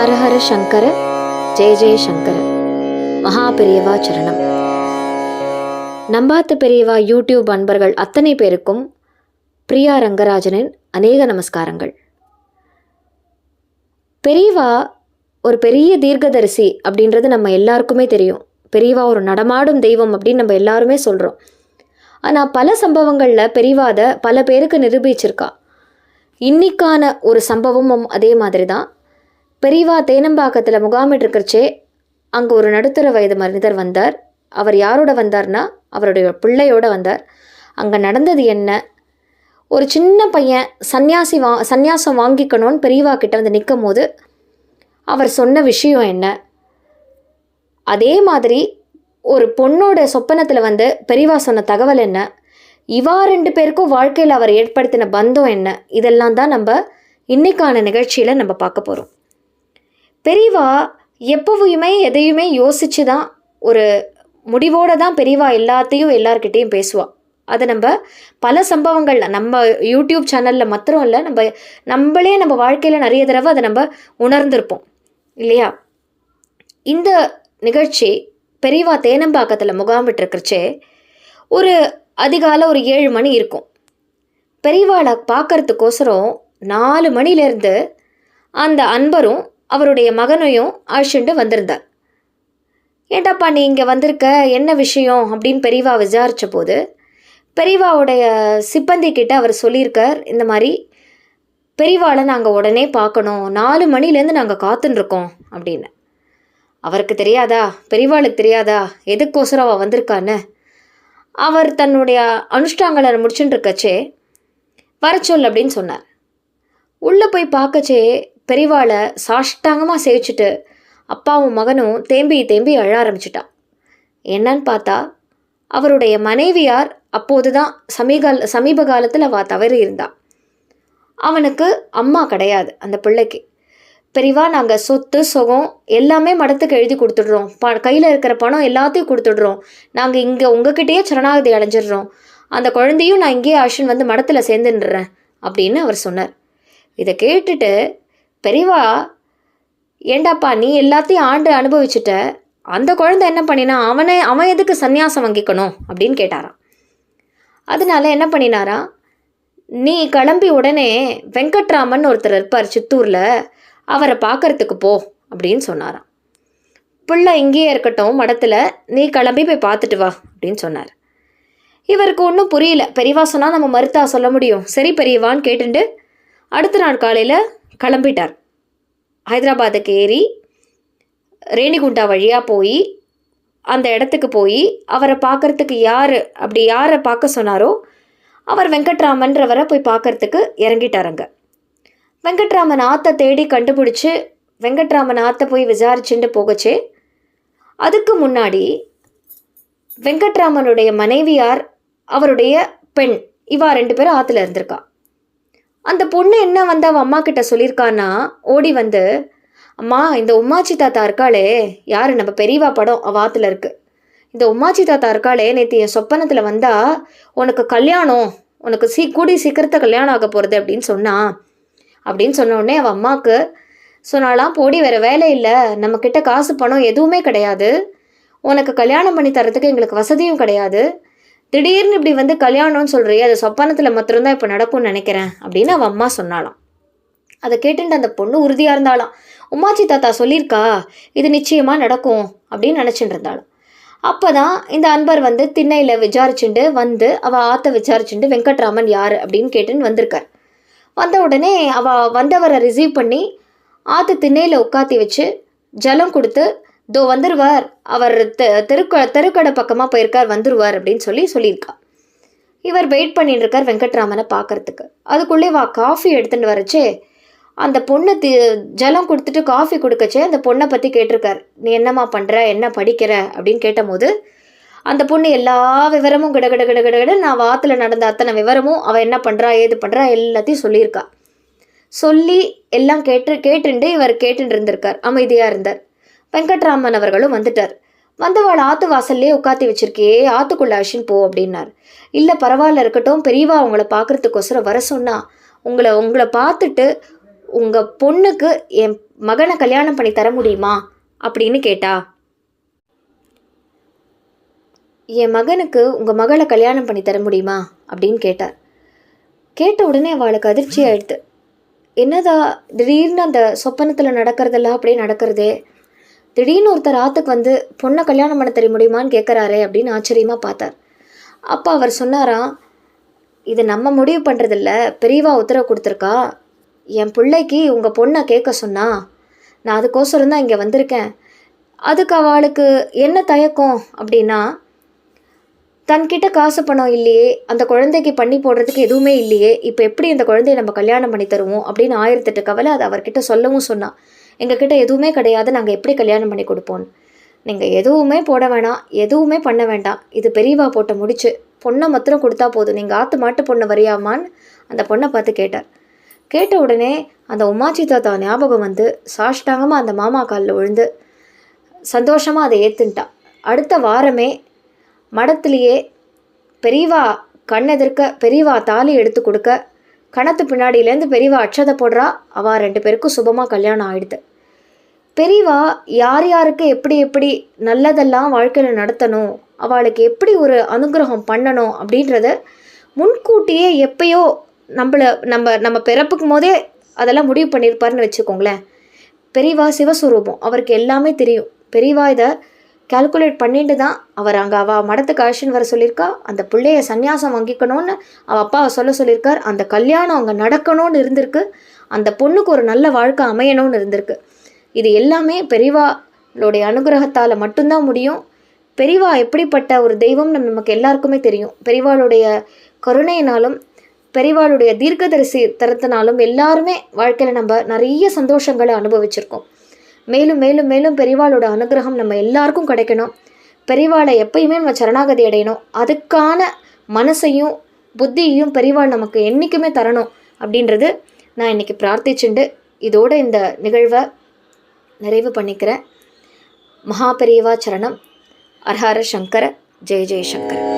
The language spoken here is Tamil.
ஹரஹர சங்கர ஜெய ஜெய சங்கர. மகா பெரியவா சரணம். நம்பாத்து பெரியவா யூடியூப் அன்பர்கள் அத்தனை பேருக்கும் பிரியா ரங்கராஜனின் அநேக நமஸ்காரங்கள். பெரியவா ஒரு பெரிய தீர்க்கதரிசி அப்படின்றது நம்ம எல்லாருக்குமே தெரியும். பெரியவா ஒரு நடமாடும் தெய்வம் அப்படின்னு நம்ம எல்லாருமே சொல்கிறோம் ஆனால் பல சம்பவங்களில் பெரியவாத பல பேருக்கு நிரூபிச்சிருக்கா. இன்னிக்கான ஒரு சம்பவமும் அதே மாதிரி தான் பெரியவா தேனம்பாக்கத்தில் முகாமிட்டிருக்கிறச்சே அங்கே ஒரு நடுத்தர வயது மனிதர் வந்தார். அவர் யாரோட வந்தார்னா அவருடைய பிள்ளையோட வந்தார். அங்கே நடந்தது என்ன? ஒரு சின்ன பையன் சந்நியாசி வா சந்நியாசம் வாங்கிக்கணும்னு பெரியவா கிட்ட வந்து நிற்கும் போது அவர் சொன்ன விஷயம் என்ன? அதே மாதிரி ஒரு பொண்ணோட சொப்பனத்தில் வந்து பெரியவா சொன்ன தகவல் என்ன? இவா ரெண்டு பேருக்கும் வாழ்க்கையில் அவர் ஏற்படுத்தின பந்தம் என்ன? இதெல்லாம் தான் நம்ம இன்னைக்கான நிகழ்ச்சியில் நம்ம பார்க்க போகிறோம் பெரியவா எப்பவுமே எதையுமே யோசித்து தான் ஒரு முடிவோடு தான் பெரியவா எல்லாத்தையும் எல்லார்கிட்டேயும் பேசுவாள் அதை நம்ம பல சம்பவங்கள் நம்ம யூடியூப் சேனலில் மாத்திரம் இல்லை நம்ம நம்மளே நம்ம வாழ்க்கையில் நிறைய தடவை அதை நம்ம உணர்ந்திருப்போம். இல்லையா? இந்த நிகழ்ச்சி பெரியவா தேனம்பாக்கத்தில் முகாமிட்டிருக்கிறச்சே ஒரு அதிகாலை ஒரு ஏழு மணி இருக்கும். பெரியவாளை பார்க்கறதுக்கோசரம் நாலு மணிலேருந்து அந்த அன்பரும் அவருடைய மகனையும் அழைச்சிட்டு வந்திருந்தார். ஏண்டாப்பா நீ இங்கே வந்திருக்க? என்ன விஷயம்? அப்படின்னு பெரியவா விசாரித்த போது பெரியவாவுடைய சிப்பந்தி கிட்ட அவர் சொல்லியிருக்கார் இந்த மாதிரி பெரியவாளை நாங்கள் உடனே பார்க்கணும். நாலு மணிலேருந்து நாங்கள் காத்துன்ருக்கோம் அப்படின்னு. அவருக்கு தெரியாதா? பெரியவாளுக்கு தெரியாதா? எதுக்கோசரம் அவள் வந்திருக்கான்னு? அவர் தன்னுடைய அனுஷ்டாங்களை முடிச்சுட்டு இருக்கச்சே வர சொல் அப்படின்னு சொன்னார். உள்ளே போய் பார்க்கச்சே பெரிவாளை சாஷ்டாங்கமாக சேவிச்சுட்டு அப்பாவும் மகனும் தேம்பி தேம்பி அழ ஆரம்பிச்சிட்டான் என்னன்னு பார்த்தா அவருடைய மனைவியார் அப்போது தான் சமீகால் சமீப காலத்தில் அவ தவறி இருந்தா. அவனுக்கு அம்மா கிடையாது அந்த பிள்ளைக்கு. பெரிவா நாங்கள் சொத்து சுகம் எல்லாமே மடத்துக்கு எழுதி கொடுத்துடுறோம். ப கையில் இருக்கிற பணம் எல்லாத்தையும் கொடுத்துடுறோம். நாங்கள் இங்கே உங்ககிட்டயே சரணாகதி அடைஞ்சிடுறோம். அந்த குழந்தையும் நான் இங்கேயே ஆஷன் வந்து மடத்தில் சேர்ந்துடுறேன் அப்படின்னு அவர் சொன்னார். இதை கேட்டுட்டு பெரியவா ஏண்டாப்பா நீ எல்லாத்தையும் ஆண்டு அனுபவிச்சுட்ட. அந்த குழந்தை என்ன பண்ணினா அவனை அவன் எதுக்கு சந்நியாசம் வாங்கிக்கணும் அப்படின்னு கேட்டாராம். அதனால என்ன பண்ணினாரா நீ கிளம்பி உடனே வெங்கட்ராமன் ஒருத்தர் இருப்பார் சித்தூரில் அவரை பார்க்கறதுக்கு போ அப்படின்னு சொன்னாராம். பிள்ளை இங்கேயே இருக்கட்டும் மடத்தில் நீ கிளம்பி போய் பார்த்துட்டு வா அப்படின்னு சொன்னார். இவருக்கு ஒன்றும் புரியல. பெரியவா சொன்னால் நம்ம மறுத்தா சொல்ல முடியும். சரி பெரியவான்னு கேட்டுட்டு அடுத்த நாள் காலையில் கிளம்பிட்டார். ஹைதராபாத்துக்கு ஏறி ரேணிகுண்டா வழியாக போய் அந்த இடத்துக்கு போய் அவரை பார்க்குறதுக்கு யார் அப்படி யாரை பார்க்க சொன்னாரோ அவர் வெங்கட்ராமன்றவரை போய் பார்க்கறதுக்கு இறங்கிட்டாருங்க வெங்கட்ராமன் ஆத்தை தேடி கண்டுபிடிச்சி வெங்கட்ராமன் ஆத்தை போய் விசாரிச்சுட்டு போகச்சே. அதுக்கு முன்னாடி வெங்கட்ராமனுடைய மனைவியார் அவருடைய பெண் இவா ரெண்டு பேரும் ஆற்றுல இருந்திருக்கா. அந்த பொண்ணு என்ன வந்து அவள் அம்மா கிட்ட சொல்லியிருக்கான்னா ஓடி வந்து அம்மா இந்த உமாச்சி தாத்தா இருக்காளே யார்? நம்ம பெரியவா படம் அவ ஆற்றுல இருக்கு. இந்த உமாச்சி தாத்தா இருக்காளே நேற்று என் சொப்பனத்தில் வந்தா உனக்கு கல்யாணம் உனக்கு சீ கூடி சீக்கிரத்தை கல்யாணம் ஆக போகிறது அப்படின்னு சொன்னான் அப்படின்னு சொன்ன உடனே அவள் அம்மாவுக்கு சொன்னாலாம் போடி வேறு வேலை இல்லை நம்மக்கிட்ட காசு பணம் எதுவுமே கிடையாது. உனக்கு கல்யாணம் பண்ணி தரத்துக்கு எங்களுக்கு வசதியும் கிடையாது. திடீர்னு இப்படி வந்து கல்யாணம்னு சொல்கிறியே அது சொப்பானத்தில் மாத்திரம்தான் இப்போ நடக்கும்னு நினைக்கிறேன் அப்படின்னு அவன் அம்மா சொன்னாலாம் அதை கேட்டுட்டு அந்த பொண்ணு உறுதியாக இருந்தாலாம் உமாச்சி தாத்தா சொல்லியிருக்கா இது நிச்சயமாக நடக்கும் அப்படின்னு நினச்சிட்டு இருந்தாலும் அப்போ தான் இந்த அன்பர் வந்து திண்ணையில் விசாரிச்சுண்டு வந்து அவள் ஆற்ற விசாரிச்சுண்டு வெங்கட்ராமன் யார்? அப்படின்னு கேட்டுன்னு வந்திருக்கார். வந்த உடனே அவள் வந்தவரை ரிசீவ் பண்ணி ஆற்று திண்ணையில் உட்காத்தி வச்சு ஜலம் கொடுத்து தோ வந்துருவார். அவர் தெ தெருக்க தெருக்கடை பக்கமாக போயிருக்கார் வந்துருவார் அப்படின்னு சொல்லி சொல்லியிருக்கா. இவர் வெயிட் பண்ணிட்டு இருக்கார் வெங்கட்ராமனை பார்க்கறதுக்கு அதுக்குள்ளே வா காஃபி எடுத்துகிட்டு வரச்சே. அந்த பொண்ணு தி ஜலம் கொடுத்துட்டு காஃபி கொடுக்கச்சே. அந்த பொண்ணை பற்றி கேட்டிருக்கார். நீ என்னம்மா பண்ணுற என்ன படிக்கிற? அப்படின்னு கேட்டபோது அந்த பொண்ணு எல்லா விவரமும் கிட கிட கிட கிட கிட நான் வாத்தில் நடந்த அத்தனை விவரமும் அவள் என்ன பண்ணுறா ஏது பண்ணுறா எல்லாத்தையும் சொல்லியிருக்கா. சொல்லி எல்லாம் கேட்டு கேட்டுண்டு இவர் கேட்டுட்டு இருந்திருக்கார் அமைதியாக இருந்தார். வெங்கட்ராமன் அவர்களும் வந்துட்டார். வந்தவாள் ஆத்து வாசல்லே உட்காத்தி வச்சிருக்கே ஆத்துக்குள்ள அஷின் போ அப்படின்னார். இல்லை பரவாயில்ல இருக்கட்டும் பெரியவா உங்களை பார்க்குறதுக்கோசரம் வர சொன்னா உங்களை உங்களை பார்த்துட்டு உங்கள் பொண்ணுக்கு என் மகனை கல்யாணம் பண்ணி தர முடியுமா அப்படின்னு கேட்டா. என் மகனுக்கு உங்கள் மகளை கல்யாணம் பண்ணி தர முடியுமா அப்படின்னு கேட்டார். கேட்ட உடனே அவளுக்கு அதிர்ச்சி ஆயிடுது என்னதா திடீர்னு அந்த சொப்பனத்தில் நடக்கிறதெல்லாம் அப்படியே நடக்கிறதே திடீர்னு ஒருத்தர் ஆத்துக்கு வந்து பொண்ணை கல்யாணம் பண்ண தெரிய முடியுமான்னு கேட்குறாரு அப்படின்னு ஆச்சரியமாக பார்த்தார். அப்போ அவர் சொன்னாராம் இது நம்ம முடிவு பண்ணுறதில்ல பெரியவா உத்தரவு கொடுத்துருக்கா. என் பிள்ளைக்கு உங்கள் பொண்ணை கேட்க சொன்னா நான் அதுக்கோசரம் தான் இங்கே வந்திருக்கேன். அதுக்கு அவளுக்கு என்ன தயக்கம்? அப்படின்னா தன்கிட்ட காசு பணம் இல்லையே. அந்த குழந்தைக்கு பண்ணி போடுறதுக்கு எதுவுமே இல்லையே. இப்போ எப்படி இந்த குழந்தைய நம்ம கல்யாணம் பண்ணி தருவோம்? அப்படின்னு ஆயிரத்தெட்டு கவலை அதை அவர்கிட்ட சொல்லவும் சொன்னான். எங்ககிட்ட எதுவுமே கிடையாது. நாங்கள் எப்படி கல்யாணம் பண்ணி கொடுப்போம்? நீங்கள் எதுவுமே போட வேணாம். எதுவுமே பண்ண வேண்டாம். இது பெரியவா போட்ட முடிச்சு. பொண்ணை மாத்திரம் கொடுத்தா போதும். நீங்கள் ஆத்து மாட்டு பொண்ணை வரியாமான்னு அந்த பொண்ணை பார்த்து கேட்டார். கேட்ட உடனே அந்த உமாச்சி தாத்தா ஞாபகம் வந்து சாஷ்டாங்கமாக அந்த மாமா காலில் விழுந்து சந்தோஷமாக அதை ஏற்றுன்ட்டா அடுத்த வாரமே மடத்துலேயே பெரியவா கண்ணெதிர்க்க பெரியவா தாலி எடுத்து கொடுக்க கணத்து பின்னாடியிலேருந்து பெரியவா அட்சதை போடுறா. அவள் ரெண்டு பேருக்கும் சுபமாக கல்யாணம் ஆயிடுது. பெரியவா யார் யாருக்கு எப்படி எப்படி நல்லதெல்லாம் வாழ்க்கையில் நடத்தணும்? அவளுக்கு எப்படி ஒரு அனுகிரகம் பண்ணணும் அப்படின்றத முன்கூட்டியே எப்பயோ நம்மள நம்ம நம்ம பிறப்புக்கும் போதே அதெல்லாம் முடிவு பண்ணியிருப்பாருன்னு வச்சுக்கோங்களேன். பெரியவா சிவஸ்வரூபம். அவருக்கு எல்லாமே தெரியும். பெரியவா இதை கால்குலேட் பண்ணிட்டு தான் அவர் அங்கே அவள் மடத்துக்கு அழைச்சின்னு வர சொல்லியிருக்கா. அந்த பிள்ளைய சன்னியாசம் வாங்கிக்கணும்னு அவள் அப்பாவை சொல்ல சொல்லியிருக்கார். அந்த கல்யாணம் அங்கே நடக்கணும்னு இருந்திருக்கு. அந்த பொண்ணுக்கு ஒரு நல்ல வாழ்க்கை அமையணும்னு இருந்திருக்கு. இது எல்லாமே பெரியவாளுடைய அனுகிரகத்தால் மட்டும்தான் முடியும். பெரிவா எப்படிப்பட்ட ஒரு தெய்வம் நம்ம நமக்கு எல்லாருக்குமே தெரியும். பெரிவாளுடைய கருணையினாலும் பெரிவாளுடைய தீர்க்கதரிசி தரத்தினாலும் எல்லாருமே வாழ்க்கையில் நம்ம நிறைய சந்தோஷங்களை அனுபவிச்சிருக்கோம். மேலும் மேலும் மேலும் பெரிவாளோட அனுகிரகம் நம்ம எல்லாருக்கும் கிடைக்கணும். பெரிவாளை எப்பயுமே நம்ம சரணாகதி அடையணும். அதுக்கான மனசையும் புத்தியையும் பெரிவாள் நமக்கு என்றைக்குமே தரணும் அப்படின்றது நான் இன்றைக்கி பிரார்த்திச்சுண்டு இதோட இந்த நிகழ்வை நிறைவு பண்ணிக்கிறேன் மகாபெரியவா சரணம். அர்ஹார சங்கர ஜெய ஜெயசங்கர்